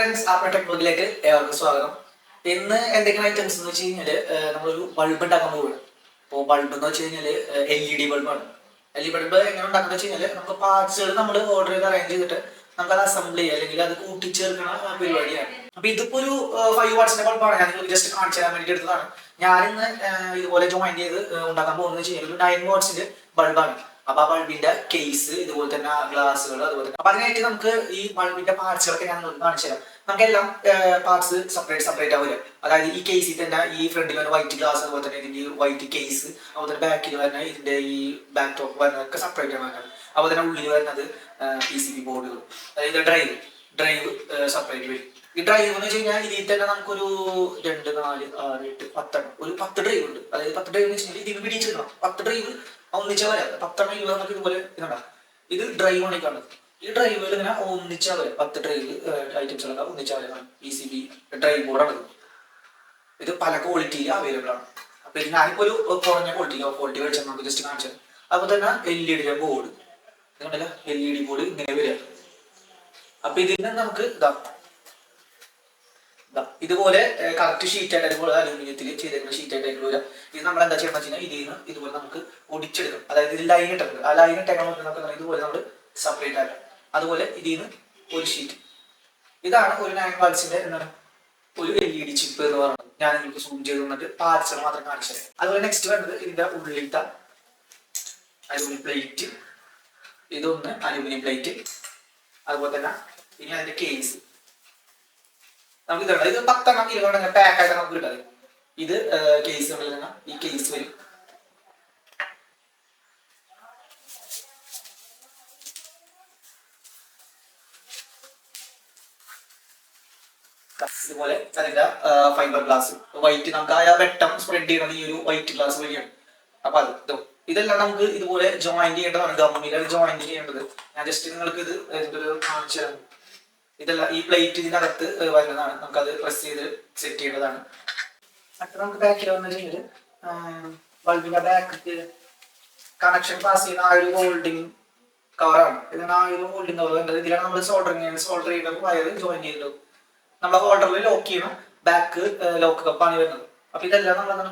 Friends apple ടെക്നോളജിയിലേക്ക് ഏവർക്കും സ്വാഗതം. ഇന്ന് എന്തൊക്കെയാണ് ഐറ്റംസ് എന്ന് വെച്ച് കഴിഞ്ഞാൽ നമ്മളൊരു ബൾബ് ഉണ്ടാക്കാൻ പോകുന്നത് അപ്പോൾ ബൾബ് എന്ന് വെച്ച് കഴിഞ്ഞാൽ എൽ ഇ ഡി ബൾബാണ് എൽ ഇ ബൾബ് എങ്ങനെ ഉണ്ടാക്കുന്നത് വെച്ച് കഴിഞ്ഞാൽ നമുക്ക് പാർട്സുകൾ നമ്മൾ ഓർഡർ ചെയ്ത് അറേഞ്ച് ചെയ്തിട്ട് നമുക്ക് അത് അസംബിൾ ചെയ്യുക അല്ലെങ്കിൽ അത് കൂട്ടിച്ചേർക്കണ പരിപാടിയാണ്. അപ്പൊ ഇതിപ്പോ ഒരു ഫൈവ് വാട്സിന്റെ ബൾബാണ് ഞാൻ നിങ്ങൾക്ക് ജസ്റ്റ് കാണിച്ചു തരാൻ വേണ്ടി എടുത്തതാണ്. ഞാനിന്ന് ഇതുപോലെ ജോയിൻ ചെയ്ത് ഉണ്ടാക്കാൻ പോകുന്നത് വെച്ച് കഴിഞ്ഞാൽ ഒരു നയൻ വാട്സിന്റെ ബൾബാണ് അപ്പൊ ആ ബൾബിന്റെ കേസ് ഇതുപോലെ തന്നെ ഗ്ലാസ്സുകൾ അതുപോലെ തന്നെ അപ്പൊ അതിനായിട്ട് നമുക്ക് ഈ ബൾബിന്റെ പാർട്സുകളൊക്കെ ഞാൻ കാണിച്ചു തരാം നമുക്ക് എല്ലാം പാർട്സ് സെപ്പറേറ്റ് സെപ്പറേറ്റ് ആവില്ല അതായത് ഈ കേസിൽ തന്നെ ഈ ഫ്രണ്ടിൽ വരുന്ന വൈറ്റ് ഗ്ലാസ് അതുപോലെ തന്നെ ഇതിന്റെ വൈറ്റ് കേസ് അതുപോലെ തന്നെ ബാക്കിൽ വരുന്ന ഇതിന്റെ ഈ ബാക്ക് ടോപ്പ് വരുന്നതൊക്കെ സെപ്പറേറ്റ് ആണ് അതുപോലെ തന്നെ ഉള്ളിൽ വരുന്നത് പി സി ബി ബോർഡുകൾ അതായത് ഡ്രൈവ് ഡ്രൈവ് സെപ്പറേറ്റ് വരും. ഈ ഡ്രൈവ് എന്ന് വെച്ച് കഴിഞ്ഞാൽ ഇതിൽ തന്നെ നമുക്കൊരു രണ്ട് നാല് ആറ് എട്ട് പത്തെണ്ണം. ഒരു പത്ത് ഡ്രൈവ് ഉണ്ട്. അതായത് പത്ത് ഡ്രൈവ് എന്ന് വെച്ചാൽ ഇതിൽ പിടിച്ചിടണം പത്ത് ഡ്രൈവ് ഒന്നിച്ച വരെ പത്തെണ്ണം ഇരുപത് നമുക്ക് ഇതുപോലെ ഇതുണ്ടാ? ഇത് ഡ്രൈവ് ആണ് ഈ ഡ്രൈവിൽ ഇങ്ങനെ ഒന്നിച്ച വരെ പത്ത് ഡ്രൈവ് ഐറ്റംസ് ഒന്നിച്ച വരെ പി സി ബി ഡ്രൈവ് ബോർഡാണ് ഇത്. പല ക്വാളിറ്റിയിൽ അവൈലബിൾ ആണ്. അപ്പൊ ഇതിന് ഞാനിപ്പോ ഒരു കുറഞ്ഞ ക്വാളിറ്റി ക്വാളിറ്റി മേടിച്ചാൽ നമുക്ക് ജസ്റ്റ് കാണിച്ചത് അപ്പൊ തന്നെ എൽ ഇ ഡിയുടെ board L E D board ഇങ്ങനെ വരിക. അപ്പൊ ഇതിന് നമുക്ക് ഇതാ ഇതുപോലെ കറക്റ്റ് ഷീറ്റ് ആയിട്ട് അതുപോലെ അലൂമിനിയത്തിൽ ചെയ്തേക്കുന്ന ഷീറ്റ് ആയിട്ട് വരിക ഇത് നമ്മൾ എന്താ ചെയ്യുന്നത് വെച്ചാൽ ഇതിൽ നിന്ന് ഇതുപോലെ നമുക്ക് ഒടിച്ചെടുക്കും അതായത് ഇത് ലൈൻ ഇട്ടുണ്ട് ആ ലൈൻ ടെക്നോളജി നമുക്ക് ഇതുപോലെ നമ്മൾ സെപ്പറേറ്റ് ആക്കാം. അതുപോലെ ഇതിൽ നിന്ന് ഒരു ഷീറ്റ് ഇതാണ് ഒരു നയൻ വാൾസിന്റെ എന്താണ്? ഒരു എൽ ഇ ഡി ചിപ്പ് എന്ന് പറയുന്നത്. ഞാൻ നിങ്ങൾക്ക് സൂം ചെയ്ത് തന്നിട്ട് പാർസൽ മാത്രം കാണിച്ചു തരാം. അതുപോലെ നെക്സ്റ്റ് വേണ്ടത് ഇതിന്റെ ഉള്ളിലത്തെ അലുമിനിയം പ്ലേറ്റ് ഇതൊന്ന് അലുമിനിയം പ്ലേറ്റ് അതുപോലെ തന്നെ ഇനി അതിന്റെ കേസ് നമുക്ക് ഇത് ഇത് പത്തെണ്ണം ഇരുപതെണ്ണം പാക്ക് ആയിട്ട് നമുക്ക് കിട്ടാതെ ഇത് കേസ് ഈ കേസ് വരും. ഇതുപോലെ അതിന്റെ ഫൈബർ ഗ്ലാസ് വൈറ്റ് നമുക്ക് ആ വെട്ടം സ്പ്രെഡ് ചെയ്യണത് ഈ ഒരു വൈറ്റ് ഗ്ലാസ് വഴിയാണ്. അപ്പൊ അത് ഇതോ. ഇതെല്ലാം നമുക്ക് ഇതുപോലെ ജോയിന്റ് ചെയ്യേണ്ടതാണ്. ഗമ്മിലാണ് ജോയിന്റ് ചെയ്യേണ്ടത്. ഞാൻ ജസ്റ്റ് നിങ്ങൾക്ക് ഇത് ഒരു കാണിച്ചു തരാം. ഇതെല്ലാം ഈ പ്ലേറ്റ് ഇതിനകത്ത് വരുന്നതാണ്. നമുക്കത് പ്രസ് ചെയ്ത് സെറ്റ് ചെയ്യേണ്ടതാണ്. അത്ര നമുക്ക് ബാക്കിൽ വന്നു കഴിഞ്ഞാൽ ബൾബിന്റെ ബാക്ക് കണക്ഷൻ പാസ് ചെയ്യുന്ന ആ ഒരു ഹോൾഡിംഗ് കവറാണ് ഇതിന് ആ ഒരു ഹോൾഡിംഗ് കവർ വേണ്ടത് ഇതിലാണ് നമ്മൾ സോൾഡറിങ് സോൾഡർ ചെയ്യുന്നത് വയർ ജോയിൻ ചെയ്തത് നമ്മളെ ഹോൾഡറിൽ ലോക്ക് ചെയ്യണം ബാക്ക് ലോക്ക് കപ്പാണ് വരുന്നത്. അപ്പൊ ഇതെല്ലാം നമ്മൾ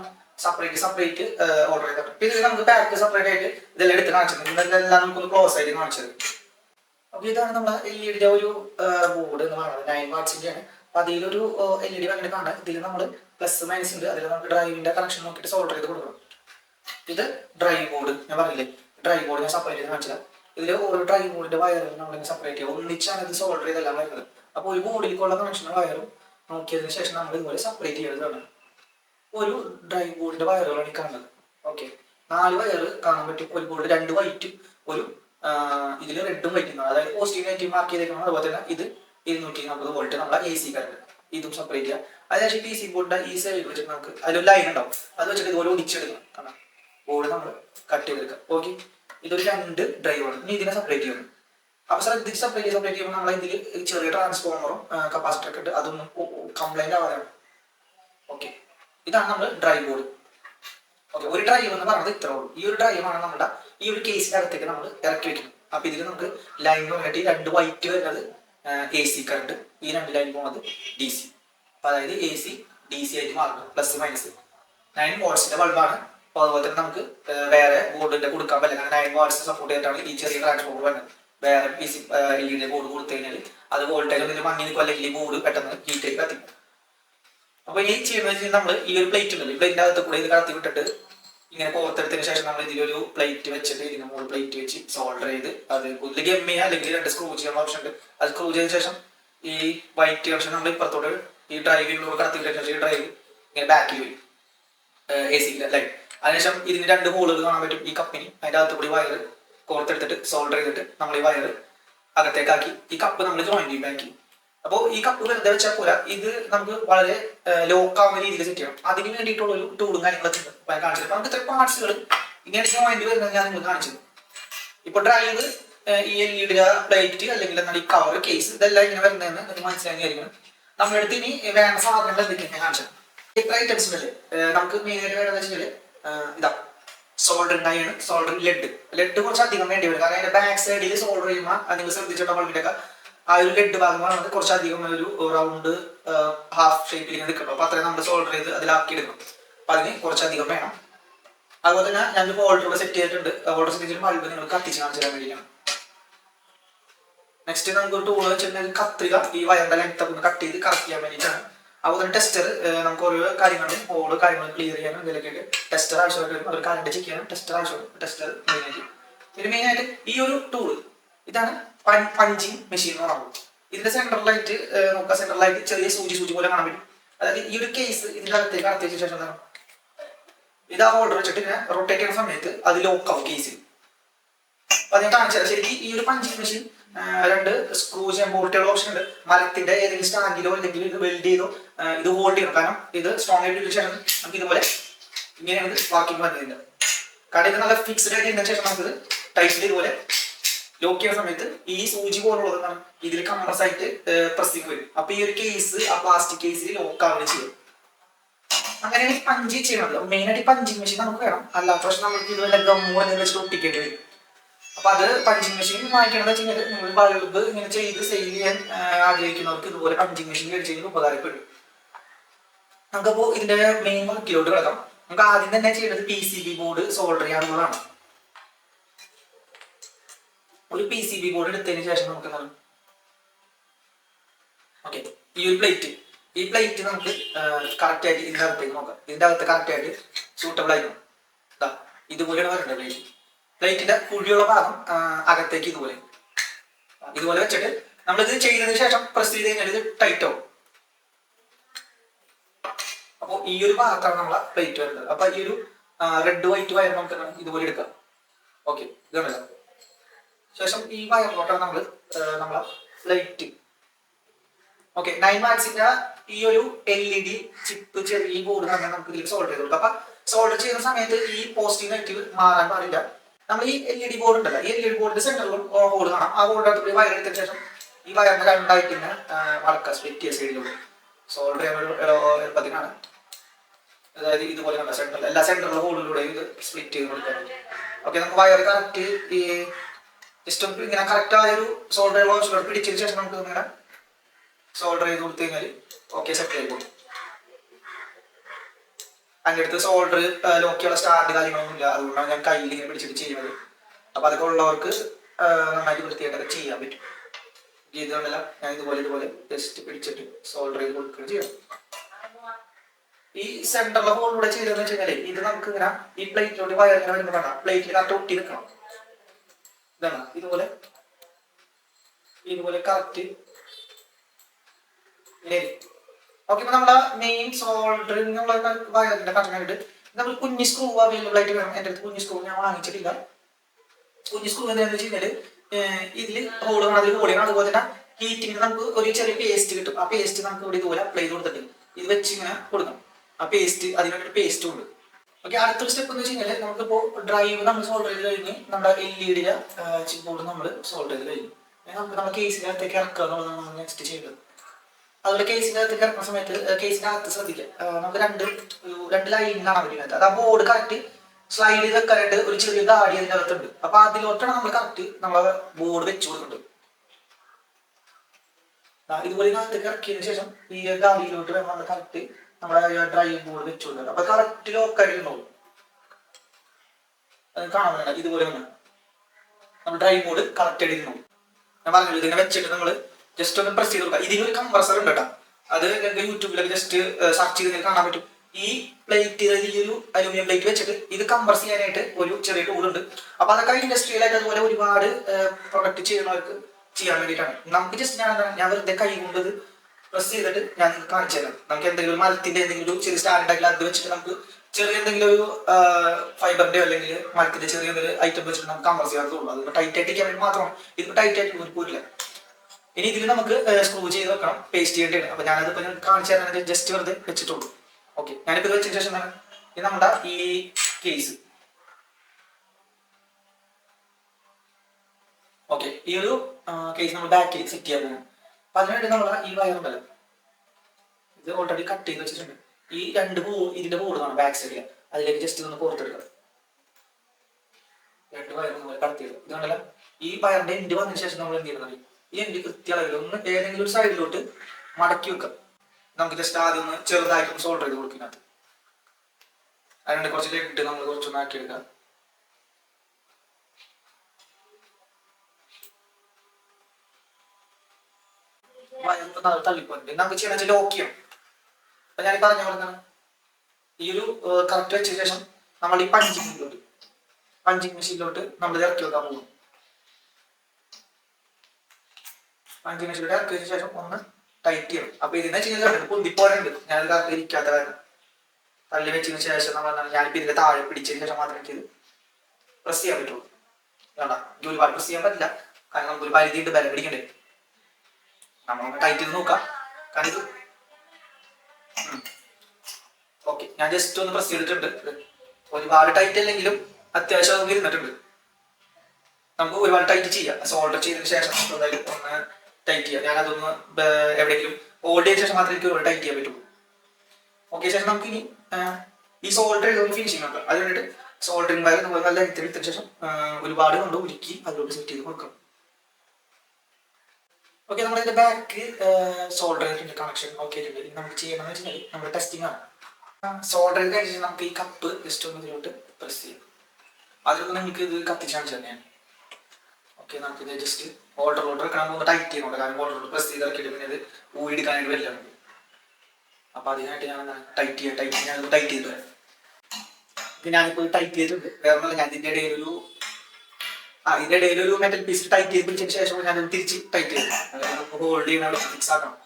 സെപ്പറേറ്റ് സെപ്പറേറ്റ് ഓർഡർ ചെയ്തിട്ടുണ്ട് പിന്നെ നമുക്ക് ബാക്ക് സെപ്പറേറ്റ് ആയിട്ട് ഇതെല്ലാം എടുത്ത് കാണിച്ചത് ഇതെല്ലാം നമുക്കൊന്ന് ക്ലോസ് ആയിട്ട് കാണിച്ചത് അപ്പൊ ഇതാണ് നമ്മൾ എൽ ഇ ഡിയുടെ ഒരു ബോർഡ് എന്ന് പറയുന്നത്. നയൻ വാട്സിന്റെ ആണ് അപ്പൊ അതിലൊരു എൽ ഇ ഡി അങ്ങനെ കാണാം. ഇതിൽ നമ്മൾ പ്ലസ് മൈനസ് ഉണ്ട്. അതിൽ നമുക്ക് ഡ്രൈവിന്റെ കണക്ഷൻ നോക്കിയിട്ട് സോൾഡർ ചെയ്ത് കൊടുക്കണം. ഇത് ഡ്രൈവ് ബോർഡ് ഞാൻ പറഞ്ഞില്ലേ? ഡ്രൈവ് ബോർഡ് ഞാൻ സെപ്പറേറ്റ് ചെയ്ത് കാണിച്ചത്. ഇതിൽ ഓരോ ഡ്രൈവ് ബോർഡിന്റെ വയറുകൾ നമ്മൾ സെപ്പറേറ്റ് ചെയ്യുക. ഒന്നിച്ചാണ് ഇത് സോൾഡർ ചെയ്തെല്ലാം വരുന്നത്. അപ്പോൾ ഒരു ബോർഡിലേക്കുള്ള കണക്ഷൻ വയറും നോക്കിയതിന് ശേഷം നമ്മൾ ഇതുപോലെ സെപ്പറേറ്റ് ചെയ്തതാണ് ഒരു ഡ്രൈവ് ബോർഡിന്റെ വയറുകളാണ് ഈ കാണുന്നത്. ഓക്കെ നാല് വയർ കാണാൻ പറ്റും. ഒരു ബോർഡ് രണ്ട് വൈറ്റ് ഒരു ഇതിൽ റെഡും വയ്ക്കുന്നത് അതായത് പോസിറ്റീവ് നെഗറ്റീവ് മാർക്ക് ചെയ്തേക്കണം അതുപോലെ തന്നെ ഇത് ഇരുന്നൂറ്റി നാൽപ്പത് വോൾട്ട് നമ്മളെ എ സി കറണ്ട് ഇതും സെപ്പറേറ്റ് ചെയ്യുക അതിനുശേഷം പി സി ബോർഡിന്റെ ഈ സൈഡ് വെച്ചിട്ട് നമുക്ക് അതിലൊരു ലൈൻ ഉണ്ടാവും. അത് വെച്ചിട്ട് ഇതുപോലെ ഒടിച്ചെടുക്കണം കാരണം ബോർഡ് നമ്മൾ കട്ട് ചെയ്തെടുക്കാം ഓക്കെ ഇതൊരു രണ്ട് ഡ്രൈവാണ് ഇനി ഇതിനെ സെപ്പറേറ്റ് ചെയ്യണം അപ്പൊ സാർ ഇത് സെപ്പറേറ്റ് സെപ്പറേറ്റ് ചെയ്യുമ്പോൾ നമ്മൾ ഇതിൽ ചെറിയ ട്രാൻസ്ഫോമറും കപ്പാസിറ്റർ ഒക്കെ ഉണ്ട് അതൊന്നും കംപ്ലൈന്റ് ആവാതെ ഓക്കെ ഇതാണ് നമ്മൾ ഡ്രൈവ് ബോർഡ് ഓക്കെ ഒരു ഡ്രൈവ് എന്ന് പറഞ്ഞത് ഇത്ര ഉള്ളൂ. ഈ ഒരു ഡ്രൈവാണ് നമ്മുടെ ഈ ഒരു കേസിന്റെ അകത്തേക്ക് നമ്മൾ ഇറക്കി വെക്കണം അപ്പൊ ഇതിൽ നമുക്ക് ലൈൻ വന്നിട്ട് രണ്ട് വൈറ്റ് വരുന്നത് എ സി കറണ്ട് ഈ രണ്ട് ലൈൻ പോകുന്നത് ഡി സി അപ്പൊ അതായത് എ സി ഡി സി ആയിട്ട് മാറുന്നത് പ്ലസ് മൈനസ് നയൻ വാട്സിന്റെ ബൾബാണ് അപ്പോൾ അതുപോലെ തന്നെ നമുക്ക് വേറെ ബോർഡിന്റെ കൊടുക്കാൻ പറ്റില്ല. നയൻ വാട്സ് സപ്പോർട്ട് ചെയ്തിട്ടാണ് ഈ ചെറിയ ട്രാൻസ്ഫോർമർ വരുന്നത്. വേറെ പി സി ബോർഡ് കൊടുത്തു കഴിഞ്ഞാൽ അത് വോൾട്ടേജ് ഒന്നും മങ്ങി നിൽക്കും അല്ലെങ്കിൽ ഈ ബോർഡ് പെട്ടെന്ന് ഹീറ്റേക്ക് കത്തിക്കും. അപ്പൊ ഇനി ചെയ്യുന്നത് നമ്മൾ ഈ ഒരു പ്ലേറ്റ് ഉണ്ടല്ലോ. ഈ പ്ലേറ്റിന്റെ അകത്ത് കൂടെ ഇത് കടത്തി വിട്ടിട്ട് ഇങ്ങനെ കോർത്തെടുത്തതിന് ശേഷം നമ്മൾ ഇതിലൊരു പ്ലേറ്റ് വെച്ചിട്ട് ഇതിന് മുകളിൽ പ്ലേറ്റ് വെച്ച് സോൾഡർ ചെയ്ത് അത് ഒന്നിൽ ഗമ്മി അല്ലെങ്കിൽ രണ്ട് സ്ക്രൂ ചെയ്യാനുള്ള ഓപ്ഷൻ ഉണ്ട്. അത് സ്ക്രൂ ചെയ്തതിനു ശേഷം ഈ വൈറ്റ് ഓപ്ഷൻ നമ്മൾ ഇപ്പുറത്തോട്ട് ഈ ഡ്രൈവിലൂടെ കടത്തി ശേഷം ഈ ഡ്രൈവ് ഇങ്ങനെ ബാക്കിൽ വരും. എ സി ലൈൻ അതിനുശേഷം ഇതിന് രണ്ട് ഹോളുകൾ കാണാൻ പറ്റും ഈ കപ്പിന് അതിന്റെ അകത്ത് കൂടി വയർ കോർത്തെടുത്തിട്ട് സോൾഡർ ചെയ്തിട്ട് നമ്മൾ ഈ വയർ അകത്തേക്കാക്കി. ഈ കപ്പ് നമ്മൾ ജോയിൻ ചെയ്യും ബാക്കി അപ്പോൾ ഈ കപ്പ് എന്താ വെച്ചാൽ പോരാ ഇത് നമുക്ക് വളരെ ലോക്ക് ആവുന്ന രീതിയിൽ സെറ്റ് ചെയ്യണം. അതിന് വേണ്ടിയിട്ടുള്ള ഒരു ടൂളും കാര്യങ്ങളൊക്കെ ഉണ്ട്. അപ്പൊ ഞാൻ കാണിച്ചത് നമുക്ക് ഇത്ര പാർട്സുകൾ ഇങ്ങനെ വേണ്ടി വരുന്നത് ഞാൻ നിങ്ങൾ കാണിച്ചത് ഇപ്പൊ ഡ്രൈവ് ഈ എൽ ഇ പ്ലേറ്റ് അല്ലെങ്കിൽ എന്താണ് ഈ കവർ കേസ് ഇതെല്ലാം ഇങ്ങനെ വരുന്നതെന്ന് നിങ്ങൾക്ക് മനസ്സിലാക്കിയായിരിക്കണം നമ്മുടെ അടുത്ത് ഇനി വേണ്ട സാധനങ്ങൾ എന്തൊക്കെയാണ് ഞാൻ കാണിച്ചത് ഇത്ര ഐറ്റംസ് ഉണ്ടല്ലേ നമുക്ക് മെയിൻ ആയിട്ട് വേണ്ടത് വെച്ചാൽ ഇതാ solder iron solder lead lead കുറച്ച് അധികം വേണ്ടി വരും. കാരണം അതിന്റെ ബാക്ക് സൈഡിൽ സോൾഡർ ചെയ്യുമ്പോൾ നിങ്ങൾ ശ്രദ്ധിച്ചിട്ടുള്ള ബൾബിന്റെ ആ ഒരു ലെഡ് ഭാഗമാണ് കുറച്ചധികം ഒരു റൗണ്ട് ഹാഫ് ഷേപ്പിൽ ഇങ്ങനെ നിൽക്കണം അപ്പൊ അത്രയും നമ്മൾ സോൾഡർ ചെയ്ത് അതിലാക്കി എടുക്കണം അപ്പൊ അതിന് കുറച്ചധികം വേണം. അതുപോലെ തന്നെ ഞാൻ ഓൾഡർ സെറ്റ് ചെയ്തിട്ടുണ്ട്. ഓൾഡർ സെറ്റ് ചെയ്തിട്ട് ബൾബ് നിങ്ങൾ കത്തിച്ച് കാണിച്ചു തരാൻ വേണ്ടിയാണ് നെക്സ്റ്റ് നമുക്ക് ഒരു ടൂൾ വെച്ചിട്ടുണ്ടെങ്കിൽ കത്രിക ഈ വയറിന്റെ ലെങ്ത് ഒന്ന് കട്ട് ചെയ്ത് കറക്റ്റ് ചെയ്യാൻ വേണ്ടിയിട്ടാണ്. അതുപോലെ തന്നെ ടെസ്റ്റർ നമുക്ക് ഓരോ കാര്യങ്ങളും ഹോൾ കാര്യങ്ങൾ ക്ലിയർ ചെയ്യാനും ഇതിലൊക്കെ ടെസ്റ്റർ ആവശ്യമായിട്ട് വരും ഒരു കറണ്ട് ചെക്ക് ചെയ്യാനും ടെസ്റ്റർ ആവശ്യമുണ്ട് ടെസ്റ്റർ മെയിനായിട്ട് പിന്നെ മെയിനായിട്ട് ഈ ഒരു ടൂൾ ഇതാണ് പഞ്ചിങ് മെഷീൻ എന്ന് പറയുന്നത് ഇതിന്റെ സെൻട്രലായിട്ട് നോക്കുക സെൻട്രലായിട്ട് ചെറിയ സൂചി സൂചി പോലെ കാണാൻ പറ്റും. അതായത് ഈ ഒരു കേസ് ഇതിന്റെ അകത്തേക്ക് അടുത്തേക്ക് ശേഷം എന്താണ്? ഇത് ആ ഓർഡർ വെച്ചിട്ട് ഇങ്ങനെ റൊട്ടേറ്റ് ചെയ്യുന്ന സമയത്ത് അത് ലോക്ക് ആവും കേസിൽ അപ്പൊ ഞാൻ കാണിച്ചത് ശരിക്കും ഈ ഒരു പഞ്ചിങ് മെഷീൻ രണ്ട് സ്ക്രൂ ചെയ്യാൻ ബോൾട്ടുകൾ ഓപ്ഷൻ ഉണ്ട്. മരത്തിന്റെ ഏതെങ്കിലും സ്റ്റാൻഡിലോ അല്ലെങ്കിൽ ഇത് വെൽഡ് ചെയ്തോ ഇത് ഹോൾഡ് ചെയ്യണം. കാരണം ഇത് സ്ട്രോങ് ആയിട്ട് ശേഷം നമുക്ക് ഇതുപോലെ ഇങ്ങനെയാണ് ഇത് വർക്കിംഗ് വരുന്നത് കാരണം ഇത് നല്ല ഫിക്സ്ഡ് ആയിട്ട് ഇതിന് ശേഷം നമുക്ക് ടൈറ്റിൽ ഇതുപോലെ ലോക്ക് ചെയ്യുന്ന സമയത്ത് ഈ സൂചി പോലുള്ളത് ഇതിൽ കംപ്രസ് ആയിട്ട് പ്രസ്സിങ് വരും. അപ്പൊ ഈ ഒരു കേസ് ആ പ്ലാസ്റ്റിക് കേസിൽ ലോക്ക് ആവുകയും ചെയ്യും. അങ്ങനെയാണ് ഈ പഞ്ച് ചെയ്യണത്. മെയിൻ ആയിട്ട് പഞ്ചിങ് മെഷീൻ നമുക്ക് വേണം. അല്ലാത്ത പക്ഷെ നമുക്ക് ഇതുപോലെ ഗമ്മോ എന്ന് വെച്ചിട്ട് ഒട്ടിക്കേണ്ടി വരും. അപ്പൊ അത് പഞ്ചിങ് മെഷീൻ വാങ്ങിക്കണമെന്ന് വെച്ച് കഴിഞ്ഞാൽ നിങ്ങൾ ബൾബ് ഇങ്ങനെ ചെയ്ത് സെയിൽ ചെയ്യാൻ ആഗ്രഹിക്കുന്നവർക്ക് ഇതുപോലെ പഞ്ചിങ് മെഷീൻ മേടിച്ചു കഴിഞ്ഞാൽ ഉപകാരപ്പെടും. നമുക്കപ്പോ ഇതിന്റെ മെയിൻ വർക്കിലോട്ട് കിടക്കാം. നമുക്ക് ആദ്യം തന്നെ ചെയ്യേണ്ടത് P C B board solder ചെയ്യാനുള്ളതാണ്. ഒരു പി സി ബി ബോർഡ് എടുത്തതിന് ശേഷം നമുക്ക് എന്താണ്? ഓക്കെ ഈ ഒരു പ്ലേറ്റ് ഈ പ്ലേറ്റ് നമുക്ക് കറക്റ്റ് ആയിട്ട് ഇതിന്റെ അകത്തേക്ക് നോക്കാം. ഇതിന്റെ അകത്ത് കറക്റ്റ് ആയിട്ട് സൂട്ടബിൾ ഇതാ ഇതുപോലെയാണ് വരേണ്ടത് പ്ലേറ്റ് പ്ലേറ്റിന്റെ കുഴിയുള്ള ഭാഗം അകത്തേക്ക് ഇതുപോലെ. ഇതുപോലെ വെച്ചിട്ട് ഇത് ചെയ്തതിന് ശേഷം പ്രസ് ചെയ്ത് കഴിഞ്ഞാൽ ഇത് ടൈറ്റ് ആവും. അപ്പൊ ഈ ഒരു ഭാഗത്താണ് നമ്മളെ പ്ലേറ്റ് വരുന്നത്. അപ്പൊ ഈ ഒരു റെഡ് വൈറ്റ് വയർ നമുക്ക് ഇതുപോലെ എടുക്കാം. ഓക്കെ ഇതാണല്ലോ ശേഷം ഈ വയറിലോട്ടാണ് നമ്മൾ നമ്മളെ ലൈറ്റ് ഓക്കെ നയൻ മാക്സിന്റെ ഈ ഒരു എൽ ഇ ഡി ചിപ്പ് ചെറിയ ബോർഡ് തന്നെ നമുക്ക് ഇതിൽ സോൾവ് ചെയ്ത് കൊടുക്കാം. അപ്പൊ സോൾവ് ചെയ്യുന്ന സമയത്ത് ഈ പോസിറ്റീവ് നെഗറ്റീവ് മാറാൻ പാടില്ല. നമ്മൾ ഈ എൽ ഇ ഡി ബോർഡ് ഉണ്ടല്ലോ ഈ എൽ ഇ ഡി ബോർഡിന്റെ സെന്ററിലും ബോർഡ് കാണാം. ആ ബോർഡിന്റെ അകത്ത് വയർ എടുത്തതിന് ശേഷം ഈ വയറിന് രണ്ടായിട്ട് തന്നെ മടക്കുക സ്പ്ലിറ്റ് ചെയ്യ സൈഡിലൂടെ സോൾവ് ചെയ്യാൻ ഒരു എളു- എളുപ്പത്തിനാണ് അതായത് ഇതുപോലെ സെന്ററിൽ എല്ലാ സെന്ററിലെ ഹോളിലൂടെ ഇത് സ്പ്ലിറ്റ് ചെയ്ത് കൊടുക്കാൻ ഓക്കെ നമുക്ക് വയർ കറക്റ്റ് ഈ ജസ്റ്റ് ഇങ്ങനെ കറക്റ്റ് ആയ ഒരു സോൾഡർ ബോക്സിലോട്ട് പിടിച്ചതിന് ശേഷം നമുക്ക് ഇങ്ങനെ സോൾഡർ ചെയ്ത് കൊടുത്തു കഴിഞ്ഞാൽ ഓക്കെ സെറ്റ് ആയി പോകും. അതിന്റെ അടുത്ത് സോൾഡർ ലോക്കിയുള്ള സ്റ്റാർട്ട് കാര്യങ്ങളൊന്നും ഇല്ല. അതുകൊണ്ടാണ് ഞാൻ കയ്യിൽ ഇങ്ങനെ പിടിച്ചിട്ട് ചെയ്യുന്നത്. അപ്പൊ അതൊക്കെ ഉള്ളവർക്ക് നന്നായിട്ട് വൃത്തിയായിട്ടൊക്കെ ചെയ്യാൻ പറ്റും. ചെയ്തുകൊണ്ടല്ല ഞാൻ ഇതുപോലെ ഇതുപോലെ ജസ്റ്റ് പിടിച്ചിട്ട് സോൾഡർ ചെയ്ത് കൊടുക്കുകയും ചെയ്യണം. ഈ സെന്ററിലെ ഹോളിലൂടെ ചെയ്തതെന്ന് വെച്ച് കഴിഞ്ഞാൽ ഇത് നമുക്ക് ഇങ്ങനെ ഈ പ്ലേറ്റിലോട്ട് വയറിങ്ങനെ വരുമ്പോൾ കാണാം പ്ലേറ്റിൽ കറക്റ്റ് ഒട്ടി നിൽക്കണം. ഇതാണ്. ഇതുപോലെ ഇതുപോലെ കറക്റ്റ് ഓക്കെ ഇപ്പൊ നമ്മളെ മെയിൻ സോൾഡറിംഗ് വയറിന്റെ കറങ്ങാനായിട്ട് നമ്മൾ കുഞ്ഞു സ്ക്രൂ അവൈലബിൾ ആയിട്ട് വേണം. എന്റെ അടുത്ത് കുഞ്ഞു സ്ക്രൂ ഞാൻ വാങ്ങിച്ചിട്ടില്ല. കുഞ്ഞു സ്ക്രൂ എന്താണെന്ന് വെച്ച് കഴിഞ്ഞാൽ ഇതിൽ ഹോൾ വേണം. അതിൽ ഹോൾ ചെയ്യണം. അതുപോലെ തന്നെ ഹീറ്റിങ്ങിന് നമുക്ക് ഒരു ചെറിയ പേസ്റ്റ് കിട്ടും. ആ പേസ്റ്റ് നമുക്ക് ഇവിടെ ഇതുപോലെ അപ്ലൈ ചെയ്ത് കൊടുത്തിട്ട് ഇത് വെച്ച് ഇങ്ങനെ കൊടുക്കണം. ആ പേസ്റ്റ് അതിനൊരു പേസ്റ്റ് ഉണ്ട്. ഓക്കെ അടുത്ത സ്റ്റെപ്പ് എന്ന് വെച്ച് കഴിഞ്ഞാൽ നമുക്കിപ്പോ ഡ്രൈവ് നമ്മൾ സോൾവ് ചെയ്ത് കഴിഞ്ഞ് നമ്മുടെ എൽ ഇ ഡിയിലെ ചിപ്പ് ബോർഡ് നമ്മൾ സോൾവ് ചെയ്ത് കഴിഞ്ഞു. നമുക്ക് നമ്മുടെ കേസിന്റെ അകത്തേക്ക് ഇറക്കുക എന്നുള്ളതാണ് നമ്മൾ നെക്സ്റ്റ് ചെയ്തത്. അതുപോലെ കേസിന്റെ അകത്തേക്ക് ഇറക്കുന്ന സമയത്ത് കേസിന്റെ അകത്ത് ശ്രദ്ധിക്കുക. നമുക്ക് രണ്ട് രണ്ട് ലൈനിലാണ് പറ്റുന്നത് അത് ആ ബോർഡ് കറക്റ്റ് സ്ലൈഡ് ചെയ്ത് വെക്കാനായിട്ട് ഒരു ചെറിയ ഗാഡി അതിന്റെ അകത്തുണ്ട്. അപ്പൊ അതിലോട്ടാണ് നമ്മൾ കറക്റ്റ് നമ്മളെ ബോർഡ് വെച്ചു കൊടുക്കുന്നത്. ഇതുപോലെ ഇതിനകത്തേക്ക് ഇറക്കിയതിനു ശേഷം ഈ ഗാഡിയിലോട്ട് നമ്മൾ കറക്റ്റ് നമ്മുടെ ഡ്രൈവിംഗ് ബോർഡ് വെച്ച് അപ്പൊ കറക്റ്റ് ലോക്ക് ആയിട്ടുണ്ടാവും അത് കാണാൻ ഇതുപോലെ തന്നെ. നമ്മൾ ഡ്രൈവിംഗ് ബോർഡ് കറക്റ്റ് ആയിട്ട് ഞാൻ പറഞ്ഞു ഇതിനെ വെച്ചിട്ട് നമ്മൾ ജസ്റ്റ് ഒന്ന് പ്രസ് ചെയ്ത് കൊടുക്കുക ഒരു കംപ്രസർ ഉണ്ട് കേട്ടോ. അത് നിങ്ങൾക്ക് യൂട്യൂബിലൊക്കെ ജസ്റ്റ് സെർച്ച് ചെയ്ത് കാണാൻ പറ്റും. ഈ പ്ലേറ്റ് ഈ ഒരു അലൂമിനിയം പ്ലേറ്റ് വെച്ചിട്ട് ഇത് കംപ്രസ് ചെയ്യാനായിട്ട് ഒരു ചെറിയ ടൂൾ ഉണ്ട്. അപ്പൊ അതൊക്കെ ഇൻഡസ്ട്രിയിലായിട്ട് അതുപോലെ ഒരുപാട് പ്രൊഡക്റ്റ് ചെയ്യുന്നവർക്ക് ചെയ്യാൻ വേണ്ടിയിട്ടാണ്. നമുക്ക് ജസ്റ്റ് ഞാൻ ഞാൻ വെറുതെ കൈ കൊണ്ട് ഇത് പ്രസ് ചെയ്തിട്ട് ഞാൻ നിങ്ങൾക്ക് കാണിച്ചു തരാം. നമുക്ക് എന്തെങ്കിലും മരത്തിന്റെ എന്തെങ്കിലും ഒരു ചെറിയ സ്റ്റാൻഡ് ഉണ്ടെങ്കിൽ അത് വെച്ചിട്ട് നമുക്ക് ചെറിയ എന്തെങ്കിലും ഒരു ഫൈബറിന്റെ അല്ലെങ്കിൽ മരത്തിന്റെ ചെറിയ എന്തെങ്കിലും ഐറ്റം വെച്ചിട്ട് നമുക്ക് കംപ്രസ് തോന്നുന്നു അത് ടൈറ്റ് ആയിട്ട് വേണ്ടി മാത്രം ഇതിപ്പോ ടൈറ്റ് ആയിട്ട് പോരില്ല. ഇനി ഇതിൽ നമുക്ക് സ്ക്രൂ ചെയ്ത് വെക്കണം. പേസ്റ്റ് ചെയ്യേണ്ടതാണ് അപ്പൊ ഞാനത് ഞാൻ കാണിച്ചു തരാൻ ജസ്റ്റ് വെറുതെ വെച്ചിട്ടുള്ളൂ ഓക്കെ ഞാനിപ്പോ വെച്ചതിന് ശേഷം ഇത് നമ്മുടെ ഈ കേസ് ഓക്കെ ഈ ഒരു കേസ് നമ്മൾ ബാക്കിൽ സെറ്റ് ചെയ്യാൻ അതിനുവേണ്ടി നമ്മൾ ഈ വയർ ഉണ്ടല്ലോ. ഇത് ഓൾറെഡി കട്ട് ചെയ്ത് വെച്ചിട്ടുണ്ട്. ഈ രണ്ട് പൂ ഇതിന്റെ പൂടുന്നതാണ് ബാക്ക് സൈഡിൽ അതിലേക്ക് ജസ്റ്റ് ഒന്ന് പുറത്തെടുക്കുക രണ്ട് വയറും നമ്മൾ കട്ട് ചെയ്തു. ഇതുകൊണ്ടല്ല ഈ വയറിന്റെ എൻഡ് വന്നതിന് ശേഷം നമ്മൾ എന്ത് ചെയ്യണം ഈ എൻഡ് കൃത്യമായി ഒന്ന് ഏതെങ്കിലും ഒരു സൈഡിലോട്ട് മടക്കി വെക്കുക. നമുക്ക് ജസ്റ്റ് ആദ്യം ഒന്ന് ചെറുതായിട്ടൊന്ന് സോൾഡർ ചെയ്ത് കൊടുക്കുന്നത് അതിനുണ്ട് കുറച്ച് ലെഡ് നമ്മൾ കുറച്ചൊന്ന് ആക്കി ഭയങ്കര തള്ളിപ്പോണ്ട് നമുക്ക് ചെയ്യണമെന്ന് ലോക്ക് ചെയ്യണം. അപ്പൊ ഞാൻ പറഞ്ഞ പോലെ ഈ ഒരു കറക്റ്റ് വെച്ച ശേഷം നമ്മൾ ഈ പഞ്ചിങ് മെഷീനിലോട്ട് പഞ്ചിങ് മെഷീനിലോട്ട് നമ്മൾ ഇറക്കി വെക്കാൻ പോകും പഞ്ചിങ് മെഷീനിലോട്ട് ഇറക്കി വെച്ച ശേഷം ഒന്ന് ടൈറ്റ് ചെയ്യണം. അപ്പൊ ഇതിനെ ചെയ്യുന്നത് പൊന്തിപ്പോലുണ്ട് ഞാൻ കറക്റ്റ് ഇരിക്കാത്ത കാരണം. തള്ളി വെച്ചതിന് ശേഷം നമ്മൾ ഞാനിപ്പോ ഇതിന്റെ താഴെ പിടിച്ചതിന് ശേഷം മാത്രമേ എനിക്ക് പ്രസ് ചെയ്യാൻ പറ്റുള്ളൂ. ഒരുപാട് പ്രസ് ചെയ്യാൻ പറ്റില്ല. കാരണം നമുക്ക് ഒരു പരിധി ഉണ്ട് ബലം പിടിക്കണ്ടേ. നമ്മളൊന്ന് ടൈറ്റ് ചെയ്ത് നോക്കാം. ഇത് ഓക്കെ ഞാൻ ജസ്റ്റ് ഒന്ന് പ്രസ് ചെയ്തിട്ടുണ്ട്. ഒരുപാട് ടൈറ്റ് അല്ലെങ്കിലും അത്യാവശ്യം നമുക്ക് ഇരുന്നിട്ടുണ്ട്. നമുക്ക് ഒരുപാട് ടൈറ്റ് ചെയ്യാം. സോൾഡർ ചെയ്തതിന് ശേഷം ഒന്ന് ടൈറ്റ് ചെയ്യാം. ഞാൻ അതൊന്ന് എവിടെയെങ്കിലും ഹോൾഡ് ചെയ്ത ശേഷം മാത്രമേ എനിക്ക് ടൈറ്റ് ചെയ്യാൻ പറ്റുള്ളൂ. ഓക്കെ ശേഷം നമുക്ക് ഇനി ഈ സോൾഡർ ചെയ്തൊന്ന് ഫിനിഷിങ് നോക്കാം. അത് വേണ്ടിയിട്ട് സോൾഡറിംഗ് ബാഗ് നമ്മൾ നല്ല ഇത്തിരി ഇത്തിരി ശേഷം ഒരുപാട് കൊണ്ട് ഉരുക്കി അതിലോട്ട് സെറ്റ് ചെയ്ത് കൊടുക്കാം ഓക്കെ നമ്മളിതിന്റെ ബാക്ക് സോൾഡറിന്റെ കണക്ഷൻ ഓക്കെ നമ്മൾ ചെയ്യണമെന്ന് വെച്ചാൽ നമ്മുടെ ടെസ്റ്റിംഗ് ആണ്. സോൾഡർ കഴിഞ്ഞാൽ നമുക്ക് ഈ കപ്പ് ജസ്റ്റ് ഒന്ന് ഇതിലോട്ട് പ്രസ് ചെയ്യും. അതിലൊന്ന് നിങ്ങൾക്ക് ഇത് കത്തിച്ച് കാണിച്ചു തന്നെയാണ് ഓക്കെ നമുക്ക് ഇത് ജസ്റ്റ് ഓൾഡർ ഓർഡർ ഒക്കെ ഒന്ന് ടൈറ്റ് ചെയ്യുന്നുണ്ട് കാരണം ഓർഡർ പ്രസ് ചെയ്ത് ഇറക്കിയിട്ട് പിന്നെ ഇത് ഊടിക്കാനായിട്ട് വരില്ല. അപ്പൊ അതിനായിട്ട് ഞാൻ ടൈറ്റ് ചെയ്യാം ടൈറ്റ് ഞാൻ ടൈറ്റ് ചെയ്തു തരാം. ഞാനിപ്പോൾ ടൈറ്റ് ചെയ്തിട്ടുണ്ട്. വേറെ ഞാൻ ഇതിന്റെ ഇടയിൽ ഒരു ആ ഇതിന്റെ ഇടയിൽ ഒരു മെറ്റൽ പീസ് ടൈറ്റ് ചെയ്ത് പിടിച്ചതിന് ശേഷം ഞാൻ തിരിച്ച് ടൈറ്റ് അതായത് നമുക്ക് ഹോൾഡ് ചെയ്യണ ഫിക്സ് ആക്കണം.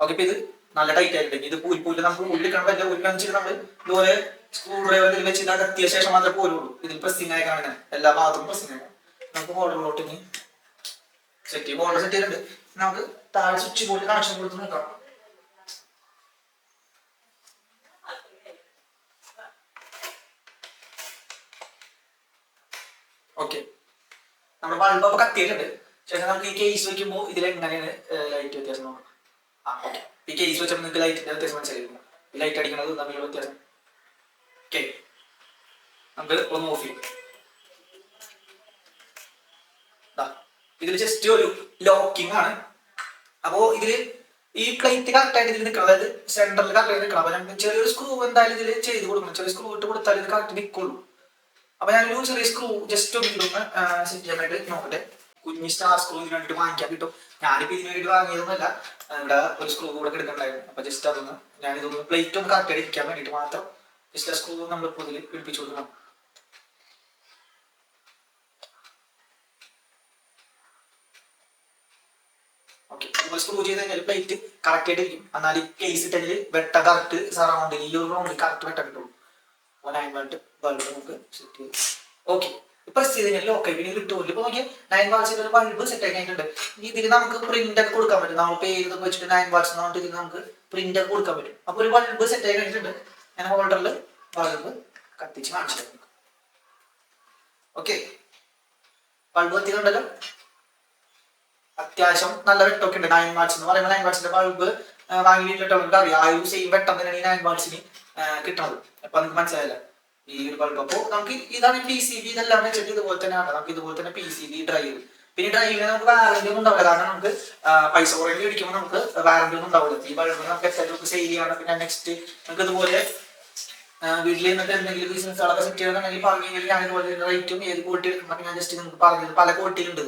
ഓക്കെ ഇപ്പൊ ഇത് നല്ല ടൈറ്റ് ആയിട്ടുണ്ട്. ഇത് പൂരി പൂൽ നമുക്ക് ഉള്ളിൽ കാണാൻ പറ്റില്ല ഉള്ളിൽ നമ്മൾ ഇതുപോലെ സ്ക്രൂ ഡ്രൈവർ വെച്ച് ഇത് കത്തിയ ശേഷം മാത്രമേ പോരുള്ളൂ. ഇതിൽ പ്രസ്സിംഗ് ആയി എല്ലാ ഭാഗത്തും പ്രസ്സിംഗ് ആയി നമുക്ക് ഹോൾഡറിലോട്ട് ഇനി സെറ്റ് ചെയ്യും. ഹോൾഡർ സെറ്റ് ചെയ്തിട്ടുണ്ട്. നമുക്ക് താഴെ സ്വിച്ച് ബോർഡിൽ കണക്ഷൻ കൊടുത്ത് നോക്കാം. ഓക്കെ നമ്മുടെ ബൾബ് അപ്പൊ കത്തിയിട്ടുണ്ട്. പക്ഷേ നമുക്ക് ഈ കേസ് വെക്കുമ്പോൾ ഇതിൽ എങ്ങനെയാണ് ലൈറ്റ് വ്യത്യാസം നോക്കാം. ആ ഓക്കെ ഈ കേസ് വെച്ചപ്പോൾ നിങ്ങൾക്ക് ലൈറ്റിന്റെ വ്യത്യാസം മനസ്സിലായിരുന്നു ഈ ലൈറ്റ് അടിക്കുന്നത് തമ്മിലുള്ള വ്യത്യാസം. ഓക്കെ നമുക്ക് ഒന്ന് ഓഫ് ചെയ്യും. ഇതിൽ ജസ്റ്റ് ഒരു ലോക്കിംഗ് ആണ്. അപ്പോ ഇതിൽ ഈ പ്ലേറ്റ് കറക്റ്റ് ആയിട്ട് ഇതിൽ നിൽക്കണം അതായത് സെന്ററിൽ കറക്റ്റ് ആയിട്ട് നിൽക്കണം അപ്പൊ ചെറിയൊരു സ്ക്രൂ എന്തായാലും ഇതിൽ ചെയ്ത് കൊടുക്കണം. ചെറിയ സ്ക്രൂ ഇട്ട് കൊടുത്താൽ ഇത് കറക്റ്റ് നിൽക്കുള്ളൂ അപ്പൊ ഞാനൊരു ചെറിയ സ്ക്രൂ ജസ്റ്റ് ഒന്ന് ഇടുന്ന സെറ്റ് ചെയ്യാൻ വേണ്ടി നോക്കട്ടെ. കുഞ്ഞി സ്റ്റാർ സ്ക്രൂ ഇതിന് വേണ്ടിട്ട് വാങ്ങിക്കാൻ കിട്ടും. ഞാനിപ്പോ ഇതിന് വേണ്ടി വാങ്ങിയതൊന്നുമല്ല. ഇവിടെ ഒരു സ്ക്രൂ കൂടെ കിടക്കണ്ടായിരുന്നു അപ്പൊ ജസ്റ്റ് അതൊന്ന് ഞാനിതൊന്ന് പ്ലേറ്റ് ഒന്ന് കറക്റ്റ് ഇരിക്കാൻ വേണ്ടിട്ട് മാത്രം ജസ്റ്റ് ആ സ്ക്രൂ നമ്മൾ ഇതിൽ പിടിപ്പിച്ചു കൊടുക്കണം. നമ്മൾ സ്ക്രൂ പ്ലേറ്റ് കറക്റ്റ് ആയിട്ട് ഇരിക്കും. എന്നാൽ കേസ് ഇട്ടെങ്കിൽ വെട്ട കറക്റ്റ് സറൗണ്ടിങ് ഈ ഒരു റൗണ്ടിൽ കറക്റ്റ് വെട്ടം കിട്ടുള്ളൂ നയൻ വാൾട്ട് ബൾബ് നമുക്ക് സെറ്റ് ചെയ്ത്. ഓക്കെ പ്രസ് ചെയ്ത് കഴിഞ്ഞാൽ ഓക്കെ പിന്നെ കിട്ടുമല്ലോ ഇപ്പൊ നോക്കിയാൽ നയൻ വാട്സിന്റെ ഒരു ബൾബ് സെറ്റ് ആക്കിയിട്ടുണ്ട് ഇതിൽ നമുക്ക് പ്രിന്റ് ഒക്കെ കൊടുക്കാൻ പറ്റും. നമ്മൾ പേര് ഇതൊക്കെ വെച്ചിട്ട് നയൻ വാട്സ് എന്ന് പറഞ്ഞിട്ട് ഇതിൽ നമുക്ക് പ്രിന്റ് ഒക്കെ കൊടുക്കാൻ പറ്റും. അപ്പൊ ഒരു ബൾബ് സെറ്റ് ആയി കഴിഞ്ഞിട്ടുണ്ട് ഞാൻ ഹോൾഡറിൽ ബൾബ് കത്തിച്ച് കാണിച്ചു ഓക്കെ ബൾബ് കത്തിയിട്ടുണ്ടല്ലോ? അത്യാവശ്യം നല്ല വെട്ടമൊക്കെ ഉണ്ട്. നയൻ വാട്സ് എന്ന് പറയുമ്പോൾ നയൻ വാട്സിന്റെ ബൾബ് വാങ്ങിയിട്ടുണ്ട് അറിയാം. ആ യൂസ് സെയിം വെട്ടം തന്നെയാണ് ഈ നയൻ വാട്സിന് കിട്ടുന്നത് അപ്പൊ നിങ്ങൾക്ക് മനസ്സിലായില്ല. ഈ ഒരു ബൾബ് അപ്പോൾ നമുക്ക് ഇതാണ് പി സി ബി ഇതെല്ലാം വെച്ചിട്ട് ഇതുപോലെ തന്നെയാണ് നമുക്ക് ഇതുപോലെ തന്നെ പി സി ബി ഡ്രൈവ് പിന്നെ ഡ്രൈവിന് നമുക്ക് വാറന്റി ഒന്നും ഉണ്ടാവില്ല. കാരണം നമുക്ക് പൈസ കുറേ മേടിക്കുമ്പോൾ നമുക്ക് വാറന്റി ഒന്നും ഉണ്ടാവില്ല. ഈ ബൾബ് നമുക്ക് എത്ര രൂപ സെയിൽ ചെയ്യണം പിന്നെ നെക്സ്റ്റ് നമുക്ക് ഇതുപോലെ വീട്ടിൽ നിന്നിട്ട് എന്തെങ്കിലും ബിസിനസ്സുകളൊക്കെ സെറ്റ് ചെയ്യണമെന്നുണ്ടെങ്കിൽ പറഞ്ഞു കഴിഞ്ഞാൽ ഞാൻ ഇതുപോലെ റേറ്റും ഏത് ക്വാളിറ്റി എടുക്കണം ഞാൻ ജസ്റ്റ് നിങ്ങൾക്ക് പറഞ്ഞത്. പല ക്വാളിറ്റിയിലുണ്ട്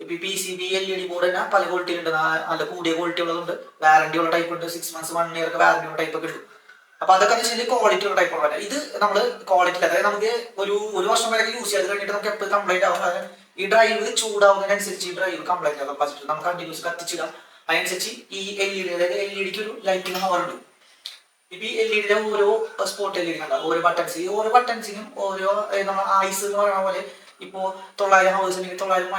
ഇപ്പൊ P C B L E D board തന്നെ പല ക്വാളിറ്റി ഉണ്ട് നല്ല കൂടിയ ക്വാളിറ്റി ഉള്ളതുണ്ട്. വാറന്റി ഉള്ള ടൈപ്പ് ഉണ്ട്. Six months one year warranty ഉള്ള ടൈപ്പ് ഒക്കെ ഉണ്ട്. അപ്പൊ അതൊക്കെ വെച്ചാൽ ക്വാളിറ്റി ഉള്ള ടൈപ്പ് ഉള്ള ഇത് നമ്മൾ ക്വാളിറ്റി അതായത് നമുക്ക് ഒരു ഒരു വർഷം വരെ യൂസ് ചെയ്ത് കഴിഞ്ഞിട്ട് നമുക്ക് എപ്പോഴും കംപ്ലൈന്റ് ആവും. ഈ ഡ്രൈവ് ചൂടാവുന്നതിനനുസരിച്ച് ഈ ഡ്രൈവ് കംപ്ലൈന്റ് ആവും. പറ്റും നമുക്ക് കണ്ടിന്യൂസ് കത്തിച്ചിടാം. അതിനനുസരിച്ച് ഈ എൽ ഇ ഡി അതായത് എൽ ഇ ഡിക്ക് ഒരു ലൈറ്റിംഗ് ഹവർ ഉണ്ട് ഇപ്പൊ ഈ എൽ ഇ ഡിയുടെ ഓരോ സ്പോട്ട് എൽ ഇ ഡി ഉണ്ടാവും ഓരോ ബട്ടൺസ് ഈ ഓരോ ബട്ടൺസിനും ഓരോ നമ്മൾ ആയിസ് എന്ന് പറയുന്ന പോലെ ഇപ്പോ തൊള്ളായിരം ഹവേഴ്സ് അല്ലെങ്കിൽ തൊള്ളായിരം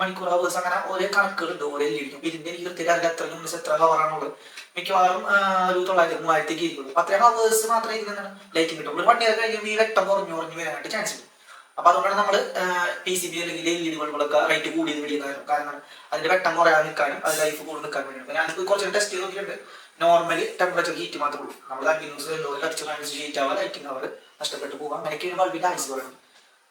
മണിക്കൂർ ഹവേഴ്സ് അങ്ങനെ ഓരോ കണക്കുകളുണ്ട് ഓരോ എൽ ഇ ഡിക്കും ഇതിന്റെ എനിക്ക് കൃത്യത അതിന്റെ എത്ര എത്ര ഹവറാണുള്ളത് മിക്കവാറും ഒരു തൊള്ളായിരത്തി മൂവായിരത്തേക്ക് ഇരിക്കുള്ളൂ. അപ്പൊ അത്രയും ഹവേഴ്സ് മാത്രമേ ഇതിന് ലൈറ്റിംഗ് കിട്ടുള്ളൂ ഒരു വൺ ഇയർ കഴിയുമ്പോൾ ഈ വെട്ടം കുറഞ്ഞു കുറഞ്ഞു വരാനായിട്ട് ചാൻസ് ഉണ്ട്. അപ്പൊ അതുകൊണ്ടാണ് നമ്മൾ പി സി ബി അല്ലെങ്കിൽ എൽ ഇ ഡി ബൾബുകളൊക്കെ റേറ്റ് കൂടിയത് വലിയ കാരണം അതിന്റെ വെട്ടം കുറയാതെ നിൽക്കാനും അത് ലൈഫ് കൂടുതൽ നിൽക്കാൻ വേണ്ടി ഞാനിപ്പോൾ കുറച്ച് ടെസ്റ്റ് ചെയ്ത് നോക്കിയിട്ടുണ്ട്. നോർമലി ടെമ്പറേച്ചർ ഹീറ്റ് മാത്രമേ ഉള്ളൂ. നമ്മൾ കണ്ടിന്യൂസ് ലോറി കടിച്ച് കണ്ടിന്യൂസ് ഹീറ്റ് ആവാ ലൈറ്റിംഗ് അവർ നഷ്ടപ്പെട്ടു പോകാം. അങ്ങനെയൊക്കെയാണ് ബൾബിന്റെ ആയുസ് പറയുന്നത്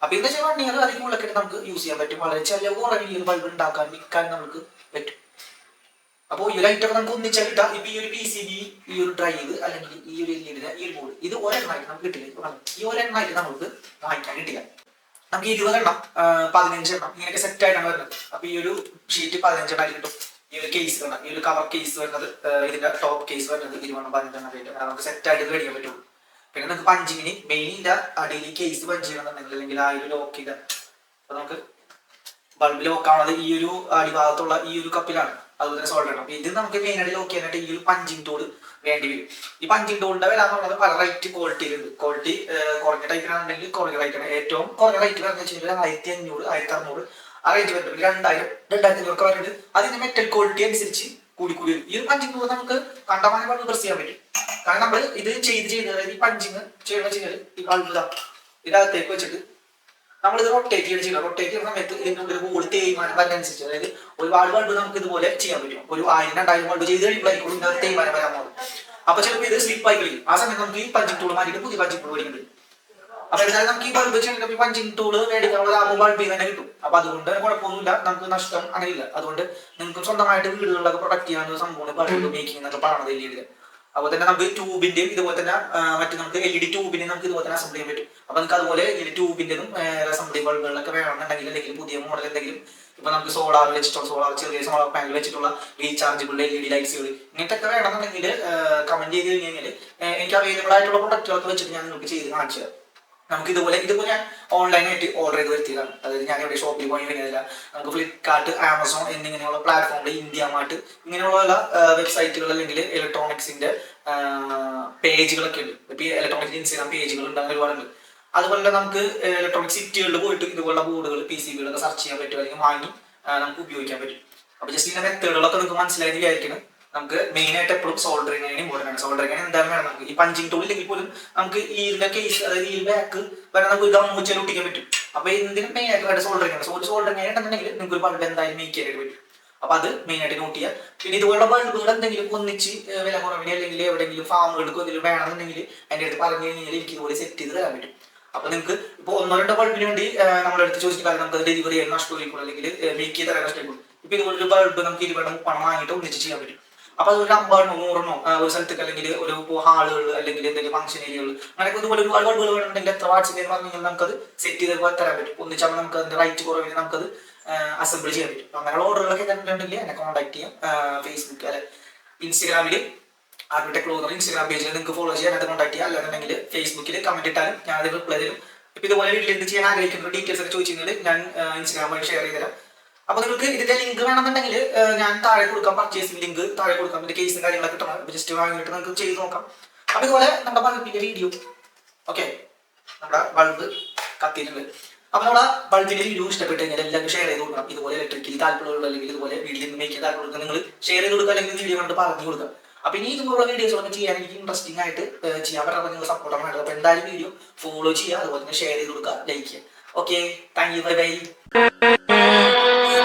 അപ്പൊ ഇതെന്ന് വെച്ചാൽ വൺ ഇയർ അതിന് ഉള്ളൊക്കെ നമുക്ക് യൂസ് ചെയ്യാൻ പറ്റും. വളരെ ചെലവ് കുറവ് ഒരു ബൾബ് ഉണ്ടാക്കാൻ വിൽക്കാൻ നമുക്ക് പറ്റും. അപ്പോൾ ഈ ഒരു ഐറ്റം നമുക്ക് ഒന്നിച്ചാൽ കിട്ടാം ഇപ്പൊ ഈ ഒരു പി സി ബി ഈ ഒരു ഡ്രൈവ് അല്ലെങ്കിൽ ഈ ഒരു എൽ ഈ ഒരു ബോർഡ് ഇത് ഒരെണ്ണമായിട്ട് നമുക്ക് കിട്ടില്ല? ഈ ഒരെണ്ണമായിട്ട് നമുക്ക് വാങ്ങിക്കാൻ കിട്ടില്ല നമുക്ക് ഇരുപത് എണ്ണം ആ, പതിനഞ്ച് എണ്ണം ഇങ്ങനെയൊക്കെ സെറ്റ് ആയിട്ടാണ് വരുന്നത് അപ്പൊ ഈ ഒരു ഷീറ്റ് പതിനഞ്ചെണ്ണം ആയിട്ട് കിട്ടും ഈ ഒരു കേസ് വേണം ഈ ഒരു കവർ കേസ് വരുന്നത് ഇതിന്റെ ടോപ്പ് കേസ് വരുന്നത് ഇരുപതെണ്ണം പതിനഞ്ചെണ്ണം ആയിട്ട് നമുക്ക് സെറ്റ് ആയിട്ട് മേടിക്കാൻ പറ്റുള്ളൂ പിന്നെ നമുക്ക് പഞ്ചിങ്ങിന് മെയിനിന്റെ അടിയിൽ കേസ് പഞ്ച് ചെയ്യണമെന്നുണ്ടെങ്കിൽ അല്ലെങ്കിൽ ആ ഒരു ലോക്ക് ചെയ്ത അപ്പൊ നമുക്ക് ബൾബ് ലോക്കാണത് ഈ ഒരു അടിഭാഗത്തുള്ള ഈ ഒരു കപ്പിലാണ് അതുപോലെ സോൾഡർ അപ്പൊ ഇത് നമുക്ക് മെയിൻ ആയിട്ട് നോക്കി കഴിഞ്ഞാൽ ഈ ഒരു പഞ്ചിങ് ടൂൾ വേണ്ടി വരും. ഈ പഞ്ചിങ് ടൂളിന്റെ വില എന്ന് പറയുന്നത് പല റേറ്റ് ക്വാളിറ്റിയിലുണ്ട് ക്വാളിറ്റി കുറഞ്ഞ ടൈപ്പിനാണെങ്കിൽ കുറഞ്ഞ റേറ്റ് ആണ്. ഏറ്റവും കുറഞ്ഞ റേറ്റ് പറഞ്ഞു വെച്ച് കഴിഞ്ഞാൽ ആയിരത്തി അഞ്ഞൂറ് ആയിരത്തി അറുന്നൂറ് ആ റേറ്റ് വരുന്നത് രണ്ടായിരം രണ്ടായിരത്തി അഞ്ഞൂറ് വരുന്നത് അതിന്റെ മെറ്റൽ ക്വാളിറ്റി അനുസരിച്ച് കൂടി കൂടി വരും. ഈ ഒരു പഞ്ചിങ് ടൂൾ നമുക്ക് കണ്ടമാനം കൊണ്ട് പ്രസ് ചെയ്യാൻ പറ്റും. കാരണം നമ്മൾ ഇത് ചെയ്ത് ചെയ്ത് അതായത് ഈ പഞ്ചിങ് ചെയ്യണ വെച്ചാൽ ഈ ബൾബ് ഇതാ ഇതിനകത്തേക്ക് വെച്ചിട്ട് നമ്മളിത് റൊട്ടേറ്റ് ചെയ്ത് ചെയ്യണം റൊട്ടേറ്റ് ചെയ്യുന്ന സമയത്ത് ഇതിന്റെ ഒരു ബോൾ തേയ്മാനം അനുസരിച്ച് അതായത് ഒരുപാട് ബൾബ് നമുക്ക് ഇതുപോലെ ചെയ്യാൻ പറ്റും. ഒരു ആയിരം രണ്ടായിരം ബൾബ് ചെയ്ത് കഴിയുമ്പോഴായിരിക്കും ഇതിനകത്ത് തേയ്മാനം വരാൻ പോകും അപ്പൊ ചിലപ്പോൾ ഇത് സ്ലിപ്പ് ആയി കളിക്കും ആ സമയത്ത് നമുക്ക് ഈ പഞ്ചിങ് ടൂൾ മാറ്റിയിട്ട് പുതിയ പഞ്ചിങ് ടൂൾ മേടിക്കുന്നത് അപ്പൊ എന്തായാലും നമുക്ക് ഈ ബൾബ് ചെയ്യണമെങ്കിൽ പഞ്ചിങ് ടൂൾ മേടിക്കാനുള്ള ലാഭം ബൾബിൽ തന്നെ കിട്ടും. അപ്പൊ അതുകൊണ്ട് കുഴപ്പമൊന്നുമില്ല. നമുക്ക് നഷ്ടം അങ്ങനെയില്ല. അതുകൊണ്ട് നിങ്ങൾക്ക് സ്വന്തമായിട്ട് വീടുകളിലൊക്കെ പ്രൊഡക്റ്റ് ചെയ്യാൻ സംഭവമാണ് ബൾബ് മേക്കിംഗ് എന്നൊക്കെ പറയുന്നത് എൽ അപ്പോൾ തന്നെ നമുക്ക് ട്യൂബിന്റെയും ഇതുപോലെ തന്നെ മറ്റു നമുക്ക് എൽ ഇ ട്യൂബിനെ നമുക്ക് ഇതുപോലെ തന്നെ അസംബിൾ ചെയ്യാൻ പറ്റും. അപ്പൊ നമുക്ക് അതുപോലെ എൽ ഇ ട്യൂബിന്റെതും അസംബ്ലി ബൾബുകളൊക്കെ വേണമെന്നുണ്ടെങ്കിൽ അല്ലെങ്കിൽ പുതിയ മോഡൽ എന്തെങ്കിലും ഇപ്പൊ നമുക്ക് സോളാർ വെച്ചിട്ടുള്ള സോളാർ ചെറിയ സോളാർ പാനൽ വെച്ചിട്ടുള്ള റീചാർജബിൾ എൽ ഇ ഡി ലൈറ്റ്സുകൾ ഇങ്ങനത്തെ ഒക്കെ വേണമെന്നുണ്ടെങ്കിൽ കമന്റ് ചെയ്ത് കഴിഞ്ഞ് കഴിഞ്ഞാൽ എനിക്ക് അവൈലബിൾ ആയിട്ടുള്ള പ്രൊഡക്റ്റുകളൊക്കെ വെച്ചിട്ട് ഞാൻ നിങ്ങൾക്ക് ചെയ്ത് കാണിച്ചു തരാം നമുക്ക് ഇതുപോലെ ഇതുപോലെ ഞാൻ ഓൺലൈനായിട്ട് ഓർഡർ ചെയ്ത് വരുത്തിയതാണ്. അതായത് ഞാൻ ഇവിടെ ഷോപ്പിൽ പോയി വരുന്നില്ല നമുക്ക് ഫ്ലിപ്കാർട്ട് ആമസോൺ എന്നിങ്ങനെയുള്ള പ്ലാറ്റ്ഫോമിൽ ഇന്ത്യ മാർട്ട് ഇങ്ങനെയുള്ള വെബ്സൈറ്റുകൾ അല്ലെങ്കിൽ ഇലക്ട്രോണിക്സിന്റെ പേജുകളൊക്കെ ഉണ്ട്. ഇപ്പൊ ഇലക്ട്രോണിക്സ് ഇൻസ്റ്റാഗ്രാം പേജുകൾ ഉണ്ടാകുന്ന ഒരുപാടുണ്ട് അതുപോലെ നമുക്ക് ഇലക്ട്രോണിക് സിറ്റികളിൽ പോയിട്ട് ഇതുപോലുള്ള ബോർഡുകൾ പി സി ബികളൊക്കെ സെർച്ച് ചെയ്യാൻ പറ്റും അല്ലെങ്കിൽ വാങ്ങി നമുക്ക് ഉപയോഗിക്കാൻ പറ്റും. അപ്പൊ ജസ്റ്റ് ഇങ്ങനെ മെത്തേഡുകളൊക്കെ നിങ്ങൾക്ക് മനസ്സിലായി വിചാരിക്കണം നമുക്ക് മെയിൻ ആയിട്ട് എപ്പോഴും സോൾഡറിങ് ആണ് ഇമ്പോർട്ടന്റ് ആണ്. സോൾഡറിങ് എന്തായാലും വേണം നമുക്ക്. ഈ പഞ്ചിങ് ടൂൾ ഇല്ലെങ്കിൽ പോലും നമുക്ക് ഈ കേസ് അതായത് ഈ ബാക്ക് വരെ നമുക്ക് ഗം വെച്ചാൽ ഒട്ടിക്കാൻ പറ്റും. അപ്പൊ എന്തിനും മെയിൻ ആയിട്ട് വേണ്ട സോൾഡറിങ് ആണ് സോൾഡ് സോൾഡറിങ് ആയിട്ടുണ്ടെങ്കിൽ നിങ്ങൾക്ക് ഒരു ബൾബ് എന്തായാലും മേക്ക് ചെയ്യാനായിട്ട് പറ്റും. അപ്പൊ അത് മെയിൻ ആയിട്ട് നോട്ട് ചെയ്യുക പിന്നെ ഇതുപോലുള്ള ബൾബുകൾ എന്തെങ്കിലും ഒന്നിച്ച് വില കുറവിന് അല്ലെങ്കിൽ എവിടെയെങ്കിലും ഫാമുകൾക്ക് എന്തെങ്കിലും വേണമെന്നുണ്ടെങ്കിൽ എന്റെ അടുത്ത് പറഞ്ഞു കഴിഞ്ഞാൽ എനിക്ക് ഇതുപോലെ സെറ്റ് ചെയ്ത് തരാൻ പറ്റും. അപ്പൊ നിങ്ങൾക്ക് ഇപ്പൊ ഒന്നോ രണ്ടോ ബൾബിന് വേണ്ടി നമ്മളെടുത്ത് അടുത്ത് ചോദിച്ചാൽ നമുക്ക് ഡെലിവറി ചെയ്യാൻ നഷ്ടമായിരിക്കും അല്ലെങ്കിൽ മേക്ക് ചെയ്ത് തരാൻ നഷ്ടമായിരിക്കും ഇപ്പൊ ഇതുപോലൊരു ബൾബ് നമുക്ക് ഇരുപത് പണം വാങ്ങിയിട്ട് ഒന്നിച്ച് ചെയ്യാൻ പറ്റും. അപ്പൊ അതൊരു അമ്പതെണ്ണോ നൂറെണ്ണോ ഒരു സ്ഥലത്തേക്ക് അല്ലെങ്കിൽ ഒരു ഹാളുകൾ അല്ലെങ്കിൽ എന്തെങ്കിലും ഫംഗ്ഷൻ ഏരിയകൾ അങ്ങനെയൊക്കെ ഇതുപോലെ ഒരുപാട് ബൾബുകൾ വേണമെന്നുണ്ടെങ്കിൽ എത്ര എന്ന് പറഞ്ഞു കഴിഞ്ഞാൽ നമുക്കത് സെറ്റ് ചെയ്ത് തരാൻ പറ്റും. ഒന്നിച്ചാൽ നമുക്ക് അതിന്റെ റൈറ്റ് കുറവിന് അത് അസംബിൾ ചെയ്യാൻ പറ്റും. അങ്ങനെയുള്ള ഓർഡറുകളൊക്കെ തന്നിട്ടുണ്ടെങ്കിൽ എന്നെ കോൺടാക്ട് ചെയ്യാം. ഫേസ്ബുക്ക് അല്ലെ ഇൻസ്റ്റാഗ്രാമിൽ ആർബിടെക് ക്ലോസർ ഇൻസ്റ്റാഗ്രാം പേജിൽ നിങ്ങൾക്ക് ഫോളോ ചെയ്യാൻ അത് കോൺടാക്ട് ചെയ്യാം. അല്ലാന്നുണ്ടെങ്കിൽ ഫേസ്ബുക്കിൽ കമന്റ് ഇട്ടാലും ഞാൻ അത് റിപ്ലൈ തരും. ഇപ്പൊ ഇതുപോലെ വീട്ടിൽ എന്ത് ചെയ്യാൻ ആഗ്രഹിക്കുന്ന ഡീറ്റെയിൽസ് ഒക്കെ ചോദിച്ചു കഴിഞ്ഞാൽ ഞാൻ ഇൻസ്റ്റാഗ്രാം വഴി ഷെയർ ചെയ്ത് തരാം. അപ്പൊ നിങ്ങൾക്ക് ഇതിന്റെ ലിങ്ക് വേണമെന്നുണ്ടെങ്കിൽ ഞാൻ താഴെ കൊടുക്കാം പർച്ചേസിംഗ് ലിങ്ക് താഴെ കൊടുക്കാം. ഇതിന്റെ കേസും കാര്യങ്ങളൊക്കെ കിട്ടണം ജസ്റ്റ് വാങ്ങിയിട്ട് നിങ്ങൾക്ക് ചെയ്ത് നോക്കാം. അപ്പൊ ഇതുപോലെ നമ്മുടെ ബൾബിന്റെ വീഡിയോ ഓക്കെ നമ്മുടെ ബൾബ് കത്തിയിട്ടുണ്ട്. അപ്പൊ നമ്മുടെ ബൾബിന്റെ വീഡിയോ ഇഷ്ടപ്പെട്ട് കഴിഞ്ഞാൽ ഷെയർ ചെയ്ത് കൊടുക്കണം. ഇതുപോലെ ഇലക്ട്രിക്കൽ താല്പര്യമുള്ള അല്ലെങ്കിൽ ഇതുപോലെ വീട്ടിൽ നിന്ന് മേക്ക് താല്പര്യമുള്ള നിങ്ങൾ ഷെയർ ചെയ്ത് കൊടുക്കുക അല്ലെങ്കിൽ വീഡിയോ കണ്ട് പറഞ്ഞു കൊടുക്കുക. അപ്പൊ ഇനി ഇതുപോലുള്ള വീഡിയോസൊക്കെ ചെയ്യാൻ എനിക്ക് ഇൻട്രസ്റ്റിംഗ് ആയിട്ട് ചെയ്യാൻ പറ്റാത്ത നിങ്ങൾ സപ്പോർട്ട് ആണ് അപ്പൊ എന്തായാലും വീഡിയോ ഫോളോ ചെയ്യുക. അതുപോലെ തന്നെ ഷെയർ ചെയ്ത് കൊടുക്കുക. ലൈക്ക് ചെയ്യുക. Okay thank you bye bye